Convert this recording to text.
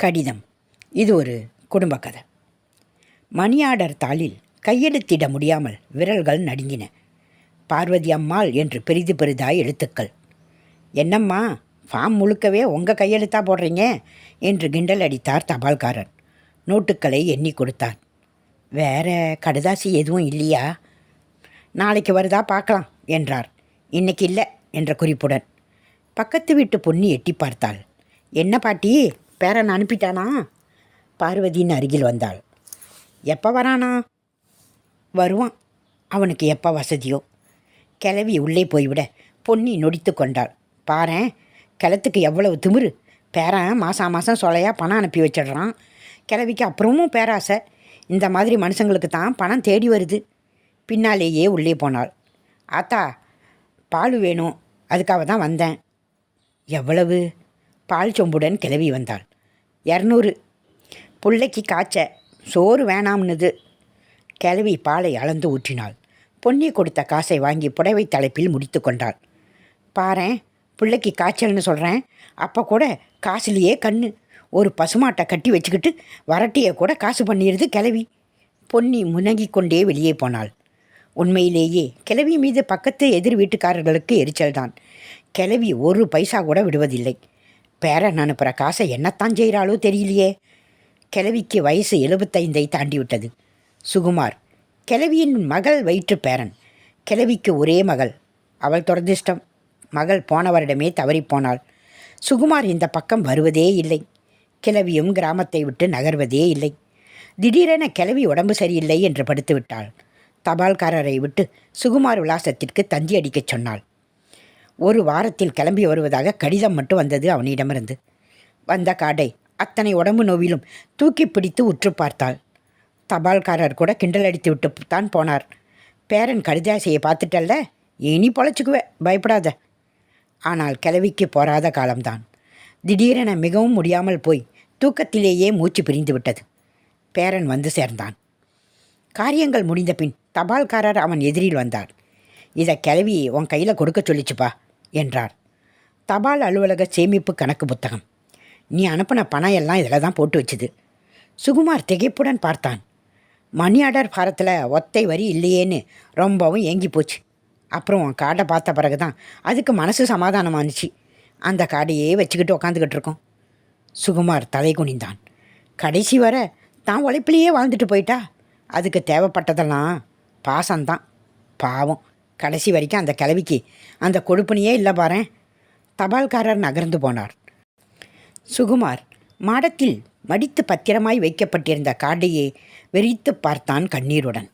கடிதம். இது ஒரு குடும்ப கதை. மணி ஆர்டர் தாளில் கையெழுத்திட முடியாமல் விரல்கள் நடுங்கின. பார்வதி அம்மாள் என்று பெரிது பெரிதாய் எழுத்துக்கள். என்னம்மா ஃபார்ம் முழுக்கவே உங்கள் கையெழுத்தா போடுறீங்க? என்று கிண்டல் அடித்தார் தபால்காரன் நோட்டுக்களை எண்ணி கொடுத்தார். வேற கடுதாசி எதுவும் இல்லையா? நாளைக்கு வருதா பார்க்கலாம் என்றார். இன்னைக்கு இல்லை என்ற குறிப்புடன். பக்கத்து வீட்டு பொண்ணு எட்டி பார்த்தாள். என்ன பாட்டி? பேரன் அனுப்பிட்டானா? பார்வதியின் அருகில் வந்தாள். எப்போ வரானா? வருவான். அவனுக்கு எப்போ வசதியோ. கிளவி உள்ளே போய்விட பொன்னி நொடித்து கொண்டாள். பாரு கிளத்துக்கு எவ்வளவு திமிரு? பேரன் மாதம் மாதம் சொலையாக பணம் அனுப்பி வச்சிடுறான். கிளவிக்கு அப்புறமும் பேராசை. இந்த மாதிரி மனுஷங்களுக்கு தான் பணம் தேடி வருது. பின்னாலேயே உள்ளே போனாள். ஆத்தா பால் வேணும். அதுக்காக தான் வந்தேன். எவ்வளவு? பால் சொம்புடன் கிளவி வந்தாள். இரநூறு. பிள்ளைக்கு காய்ச்ச சோறு வேணாம்னுது. கிளவி பாலை அளந்து ஊற்றினாள். பொன்னி கொடுத்த காசை வாங்கி புடவை தலைப்பில் முடித்து கொண்டாள். பாறேன் பிள்ளைக்கு காய்ச்சல்னு சொல்கிறேன் அப்போ கூட காசுலேயே கண்ணு. ஒரு பசுமாட்டை கட்டி வச்சுக்கிட்டு வரட்டியை கூட காசு பண்ணிடுது கிளவி. பொன்னி முனங்கி கொண்டே வெளியே போனாள். உண்மையிலேயே கிளவி மீது பக்கத்து எதிர் வீட்டுக்காரர்களுக்கு எரிச்சல்தான். கிளவி ஒரு பைசா கூட விடுவதில்லை. பேரன் அனுப்புகிற காசை என்னத்தான் செய்கிறாளோ தெரியலையே. கிழவிக்கு வயசு எழுபத்தைந்தை தாண்டிவிட்டது. சுகுமார் கிழவியின் மகள் வயிற்று பேரன். கிழவிக்கு ஒரே மகள். அவள் துரதிர்ஷ்டம். மகள் போனவரிடமே தவறிப்போனாள் சுகுமார் இந்த பக்கம் வருவதே இல்லை. கிழவியும் கிராமத்தை விட்டு நகர்வதே இல்லை. திடீரென கிழவி உடம்பு சரியில்லை என்று படுத்துவிட்டாள். தபால்காரரை விட்டு சுகுமார் விலாசத்திற்கு தந்தி அடிக்கச் சொன்னாள். ஒரு வாரத்தில் கிளம்பி வருவதாக கடிதம் மட்டும் வந்தது அவனிடமிருந்து. வந்த காடை அத்தனை உடம்பு நோவிலும் தூக்கி பிடித்து உற்று பார்த்தாள். தபால்காரர் கூட கிண்டல் அடித்து விட்டு தான் போனார். பேரன் கடிதாசையை பார்த்துட்டல்ல? இனி பொழைச்சிக்குவே பயப்படாத. ஆனால் கிளவிக்கு போராத காலம்தான். திடீரென மிகவும் முடியாமல் போய் தூக்கத்திலேயே மூச்சு பிரிந்து விட்டது. பேரன் வந்து சேர்ந்தான். காரியங்கள் முடிந்த பின் தபால்காரர் அவன் எதிரில் வந்தார். இதை கிளவி உன் கையில் கொடுக்க சொல்லிச்சுப்பா. என்றார். தபால் அலுவலக சேமிப்பு கணக்கு புத்தகம். நீ அனுப்பின பணம் எல்லாம் இதில் தான் போட்டு வச்சுது. சுகுமார் திகைப்புடன் பார்த்தான். மணி ஆர்டர் பாரத்தில் ஒத்தை வரி இல்லையேன்னு ரொம்பவும் ஏங்கி போச்சு. அப்புறம் உன் கார்டை பார்த்த பிறகு தான் அதுக்கு மனசு சமாதானமானுச்சு. அந்த கார்டையே வச்சுக்கிட்டு உக்காந்துக்கிட்டு இருக்கோம். சுகுமார் தலை குனிந்தான். கடைசி வர தான் உழைப்பிலேயே வாழ்ந்துட்டு போயிட்டா? அதுக்கு தேவைப்பட்டதெல்லாம் பாசம்தான். பாவம். கடைசி வரைக்கும் அந்த கிளவிக்கு அந்த கொடுப்பனையே இல்லை பாரேன். தபால்காரர் நகர்ந்து போனார். சுகுமார் மாடத்தில் மடித்து பத்திரமாய் வைக்கப்பட்டிருந்த காடையே வெறித்து பார்த்தான் கண்ணீருடன்.